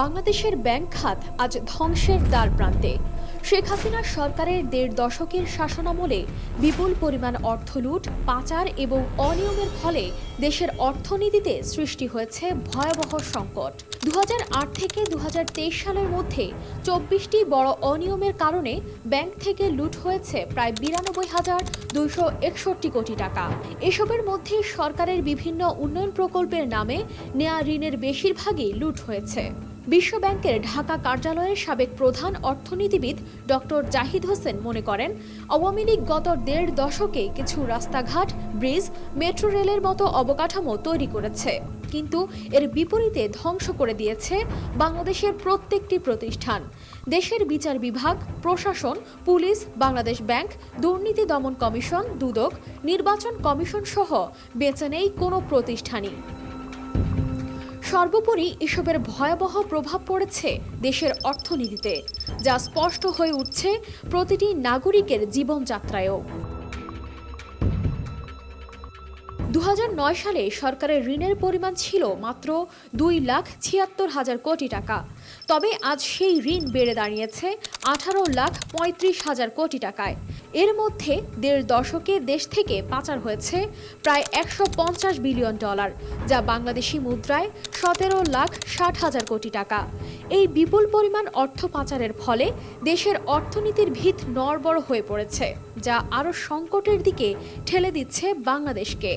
বাংলাদেশের ব্যাংক খাত আজ ধ্বংসের দ্বার প্রান্তে। শেখ হাসিনা সরকারের দেড় দশকের শাসনামলে বিপুল পরিমাণ অর্থ লুট, পাচার এবং অনিয়মের ফলে দেশের অর্থনীতিতে সৃষ্টি হয়েছে ভয়াবহ সংকট। দু হাজার আট থেকে দু হাজার তেইশ সালের মধ্যে চব্বিশটি বড় অনিয়মের কারণে ব্যাংক থেকে লুট হয়েছে প্রায় বিরানব্বই হাজার দুইশো একষট্টি কোটি টাকা। এসবের মধ্যে সরকারের বিভিন্ন উন্নয়ন প্রকল্পের নামে নেয়া ঋণের বেশিরভাগই লুট হয়েছে। বিশ্ব ব্যাংকের ঢাকা কার্যালয়ের সাবেক প্রধান অর্থনীতিবিদ ডক্টর জাহিদ হোসেন মনে করেন, আওয়ামী লীগ গত দেড় দশকে কিছু রাস্তাঘাট, ব্রিজ, মেট্রো রেলের মতো অবকাঠামো তৈরি করেছে। কিন্তু এর বিপরীতে ধ্বংস করে দিয়েছে বাংলাদেশের প্রত্যেকটি প্রতিষ্ঠান। দেশের বিচার বিভাগ, প্রশাসন, পুলিশ, বাংলাদেশ ব্যাংক, দুর্নীতি দমন কমিশন, দুদক, নির্বাচন কমিশন সহ বেঁচে নেই কোনো প্রতিষ্ঠানই। সর্বোপরি এসবের ভয়াবহ প্রভাব পড়েছে দেশের অর্থনীতিতে যা স্পষ্ট হয়ে উঠছে প্রতিটি নাগরিকের জীবনযাত্রায়ও। দু হাজার নয় সালে সরকারের ঋণের পরিমাণ ছিল মাত্র দুই লাখ ছিয়াত্তর হাজার কোটি টাকা। তবে আজ সেই ঋণ বেড়ে দাঁড়িয়েছে আঠারো লাখ পঁয়ত্রিশ হাজার কোটি টাকায়। এর মধ্যে দেড় দশকে দেশ থেকে পাচার হয়েছে প্রায় একশো পঞ্চাশ বিলিয়ন ডলার, যা বাংলাদেশি মুদ্রায় সতেরো লাখ ষাট হাজার কোটি টাকা। এই বিপুল পরিমাণ অর্থ পাচারের ফলে দেশের অর্থনীতির ভিত নড়বড় হয়ে পড়েছে, যা আরও সংকটের দিকে ঠেলে দিচ্ছে বাংলাদেশকে।